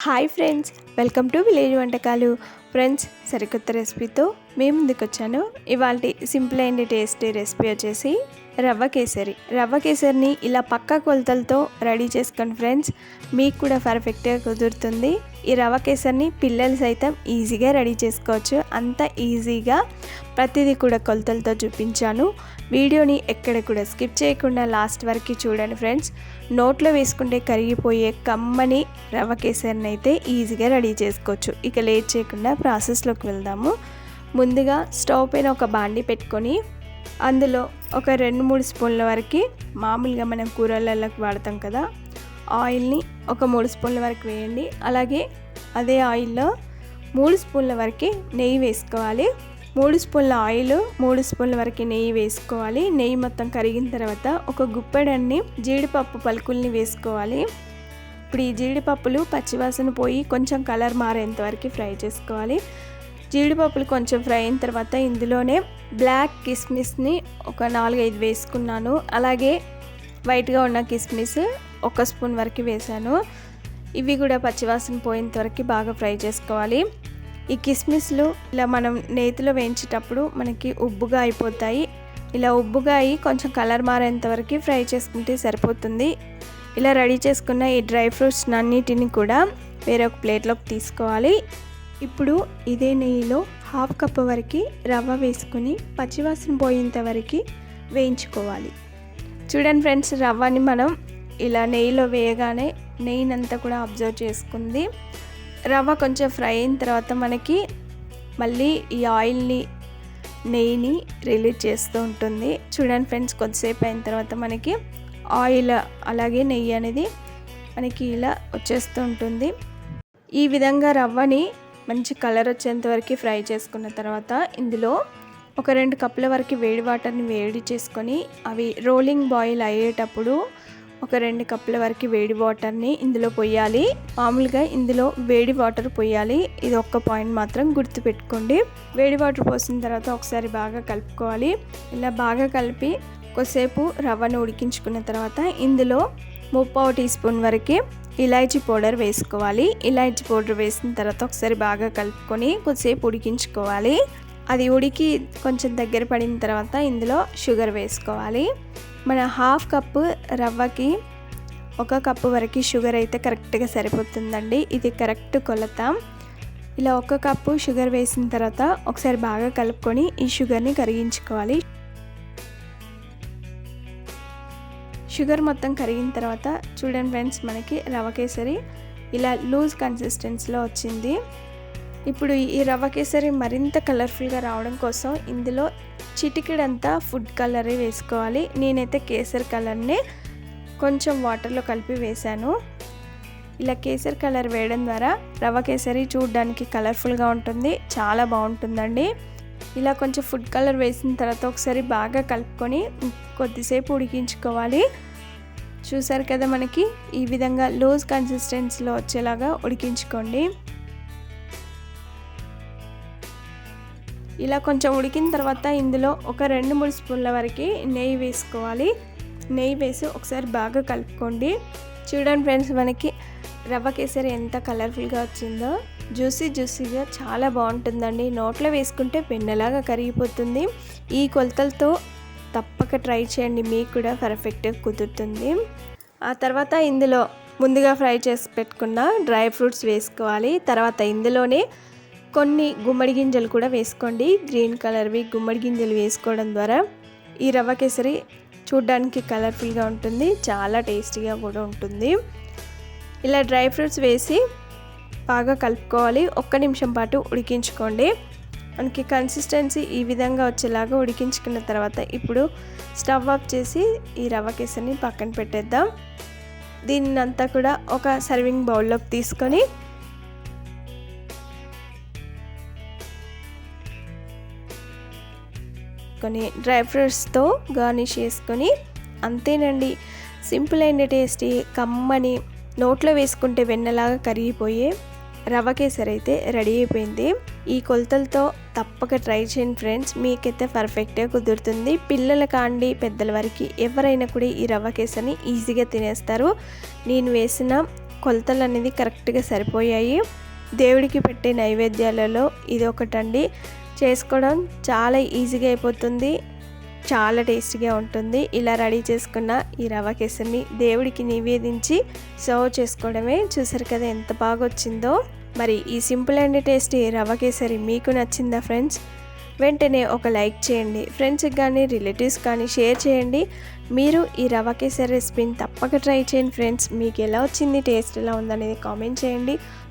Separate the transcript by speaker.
Speaker 1: Hi friends welcome to village వంటకాలు. Friends సరికొత్త రెసిపీతో మేము ముందుకు వచ్చాను ఇవాళ సింపుల్ అండ్ టేస్టీ రెసిపీ వచ్చేసి రవ్వ కేసరి. రవ్వ కేసరిని ఇలా పక్క కొలతలతో రెడీ చేసుకోండి ఫ్రెండ్స్. మీకు కూడా పర్ఫెక్ట్గా కుదురుతుంది. ఈ రవ్వ కేసరిని పిల్లలు సైతం ఈజీగా రెడీ చేసుకోవచ్చు. అంత ఈజీగా ప్రతిదీ కూడా కొలతలతో చూపించాను. వీడియోని ఎక్కడ కూడా స్కిప్ చేయకుండా లాస్ట్ వరకు చూడండి ఫ్రెండ్స్. నోట్లో వేసుకుంటే కరిగిపోయే కమ్మని రవ్వ కేసరిని అయితే ఈజీగా రెడీ చేసుకోవచ్చు. ఇక లేట్ చేయకుండా ప్రాసెస్లోకి వెళ్దాము. ముందుగా స్టవ్ పైన ఒక బాండి పెట్టుకొని అందులో ఒక రెండు మూడు స్పూన్ల వరకు మామూలుగా మనం కూరలలోకి వాడతాం కదా ఆయిల్ని ఒక మూడు స్పూన్ల వరకు వేయండి. అలాగే అదే ఆయిల్లో మూడు స్పూన్ల వరకు నెయ్యి వేసుకోవాలి. మూడు స్పూన్ల ఆయిల్ మూడు స్పూన్ల వరకు నెయ్యి వేసుకోవాలి. నెయ్యి మొత్తం కరిగిన తర్వాత ఒక గుప్పెడన్ని జీడిపప్పు పలుకుల్ని వేసుకోవాలి. ఇప్పుడు ఈ జీడిపప్పులు పచ్చివాసన పోయి కొంచెం కలర్ మారేంత వరకు ఫ్రై చేసుకోవాలి. జీడిపప్పులు కొంచెం ఫ్రై అయిన తర్వాత ఇందులోనే బ్లాక్ కిస్మిస్ని ఒక నాలుగైదు వేసుకున్నాను. అలాగే వైట్గా ఉన్న కిస్మిస్ ఒక స్పూన్ వరకు వేసాను ఇవి కూడా పచ్చివాసన పోయేంత వరకు బాగా ఫ్రై చేసుకోవాలి. ఈ కిస్మిస్లు ఇలా మనం నేతిలో వేయించేటప్పుడు మనకి ఉబ్బుగా అయిపోతాయి. ఇలా ఉబ్బుగా అయ్యి కొంచెం కలర్ మారేంత వరకు ఫ్రై చేసుకుంటే సరిపోతుంది. ఇలా రెడీ చేసుకున్న ఈ డ్రై ఫ్రూట్స్ అన్నిటిని కూడా వేరొక ప్లేట్లోకి తీసుకోవాలి. ఇప్పుడు ఇదే నెయ్యిలో హాఫ్ కప్ వరకు రవ్వ వేసుకుని పచ్చివాసన పోయేంత వరకు వేయించుకోవాలి. చూడండి ఫ్రెండ్స్ రవ్వని మనం ఇలా నెయ్యిలో వేయగానే నెయ్యినంతా కూడా అబ్జర్వ్ చేసుకుంది. రవ్వ కొంచెం ఫ్రై అయిన తర్వాత మనకి మళ్ళీ ఈ ఆయిల్ని నెయ్యిని రిలీజ్ చేస్తూ ఉంటుంది. చూడండి ఫ్రెండ్స్ కొద్దిసేపు అయిన తర్వాత మనకి ఆయిల్ అలాగే నెయ్యి అనేది మనకి ఇలా వచ్చేస్తూ ఉంటుంది. ఈ విధంగా రవ్వని మంచి కలర్ వచ్చేంత వరకు ఫ్రై చేసుకున్న తర్వాత ఇందులో ఒక రెండు కప్పుల వరకు వేడి వాటర్ని వేడి చేసుకొని అవి రోలింగ్ బాయిల్ అయ్యేటప్పుడు ఒక రెండు కప్పుల వరకు వేడి వాటర్ని ఇందులో పోయాలి. మామూలుగా ఇందులో వేడి వాటర్ పోయాలి. ఇది ఒక్క పాయింట్ మాత్రం గుర్తుపెట్టుకోండి. వేడి వాటర్ పోసిన తర్వాత ఒకసారి బాగా కలుపుకోవాలి. ఇలా బాగా కలిపి కొద్దిసేపు రవ్వను ఉడికించుకున్న తర్వాత ఇందులో ముప్పావు టీ స్పూన్ వరకు ఇలాచీ పౌడర్ వేసుకోవాలి. ఇలాచీ పౌడర్ వేసిన తర్వాత ఒకసారి బాగా కలుపుకొని కొద్దిసేపు ఉడికించుకోవాలి. అది ఉడికి కొంచెం దగ్గర పడిన తర్వాత ఇందులో షుగర్ వేసుకోవాలి. మన హాఫ్ కప్పు రవ్వకి ఒక కప్పు వరకు షుగర్ అయితే కరెక్ట్గా సరిపోతుందండి. ఇది కరెక్ట్ కొలత. ఇలా ఒక కప్పు షుగర్ వేసిన తర్వాత ఒకసారి బాగా కలుపుకొని ఈ షుగర్ని కరిగించుకోవాలి. షుగర్ మొత్తం కరిగిన తర్వాత చూడండి ఫ్రెండ్స్ మనకి రవ కేసరి ఇలా లూజ్ కన్సిస్టెన్సీలో వచ్చింది. ఇప్పుడు ఈ రవ్వ కేసరి మరింత కలర్ఫుల్గా రావడం కోసం ఇందులో చిటికిడంతా ఫుడ్ కలర్ వేసుకోవాలి. నేనైతే కేసరి కలర్ని కొంచెం వాటర్లో కలిపి వేశాను. ఇలా కేసరి కలర్ వేయడం ద్వారా రవ్వ కేసరి చూడడానికి కలర్ఫుల్గా ఉంటుంది. చాలా బాగుంటుందండి. ఇలా కొంచెం ఫుడ్ కలర్ వేసిన తర్వాత ఒకసారి బాగా కలుపుకొని కొద్దిసేపు ఉడికించుకోవాలి. చూసారు కదా మనకి? ఈ విధంగా లూజ్ కన్సిస్టెన్సీలో వచ్చేలాగా ఉడికించుకోండి. ఇలా కొంచెం ఉడికిన తర్వాత ఇందులో ఒక రెండు మూడు స్పూన్ల వరకు నెయ్యి వేసుకోవాలి. నెయ్యి వేసి ఒకసారి బాగా కలుపుకోండి. చూడండి ఫ్రెండ్స్ మనకి రవ్వ కేసరి ఎంత కలర్ఫుల్గా వచ్చిందో జ్యూసీ జ్యూసీగా చాలా బాగుంటుందండి. నోట్లో వేసుకుంటే పెన్నలాగా కరిగిపోతుంది. ఈ కొలతలతో తప్పక ట్రై చేయండి మీకు కూడా పర్ఫెక్ట్గా కుదురుతుంది. ఆ తర్వాత ఇందులో ముందుగా ఫ్రై చేసి పెట్టుకున్న డ్రై ఫ్రూట్స్ వేసుకోవాలి. తర్వాత ఇందులోనే కొన్ని గుమ్మడి గింజలు కూడా వేసుకోండి. గ్రీన్ కలర్వి గుమ్మడి గింజలు వేసుకోవడం ద్వారా ఈ రవ్వ కేసరి చూడ్డానికి కలర్ఫుల్గా ఉంటుంది చాలా టేస్టీగా కూడా ఉంటుంది. ఇలా డ్రై ఫ్రూట్స్ వేసి బాగా కలుపుకోవాలి. ఒక్క నిమిషం పాటు ఉడికించుకోండి. మనకి కన్సిస్టెన్సీ ఈ విధంగా వచ్చేలాగా ఉడికించుకున్న తర్వాత ఇప్పుడు స్టవ్ ఆఫ్ చేసి ఈ రవ్వ కేసరిని పక్కన పెట్టేద్దాం. దీన్ని అంతా కూడా ఒక సర్వింగ్ బౌల్లోకి తీసుకొని కొన్ని డ్రై ఫ్రూట్స్తో గార్నిష్ చేసుకొని అంతేనండి. సింపుల్ అండ్ టేస్టీ కమ్మని నోట్లో వేసుకుంటే వెన్నలాగా కరిగిపోయే రవ్వ కేసరి అయితే రెడీ అయిపోయింది. ఈ కొలతలతో తప్పక ట్రై చేయండి ఫ్రెండ్స్. మీకైతే పర్ఫెక్ట్గా కుదురుతుంది. పిల్లల కాండి పెద్దల వరకు ఎవరైనా కూడా ఈ రవ్వ కేసరిని ఈజీగా తినేస్తారు. నేను వేసిన కొలతలు అనేది కరెక్ట్గా సరిపోయాయి. దేవుడికి పెట్టే నైవేద్యాలలో ఇది ఒకటండి చేసుకోవడం చాలా ఈజీగా అయిపోతుంది. చాలా టేస్టీగా ఉంటుంది. ఇలా రెడీ చేసుకున్న ఈ రవ కేసరిని దేవుడికి నివేదించి సర్వ్ చేసుకోవడమే. చూసారు కదా ఎంత బాగా వచ్చిందో మరి ఈ simple and tasty rava kesari మీకు నచ్చిందా ఫ్రెండ్స్? వెంటనే ఒక లైక్ చేయండి. ఫ్రెండ్స్కి కానీ రిలేటివ్స్ కానీ షేర్ చేయండి. మీరు ఈ రవ కేసరి రెసిపీని తప్పక ట్రై చేయండి ఫ్రెండ్స్. మీకు ఎలా వచ్చింది టేస్ట్ ఎలా ఉందనేది కామెంట్ చేయండి.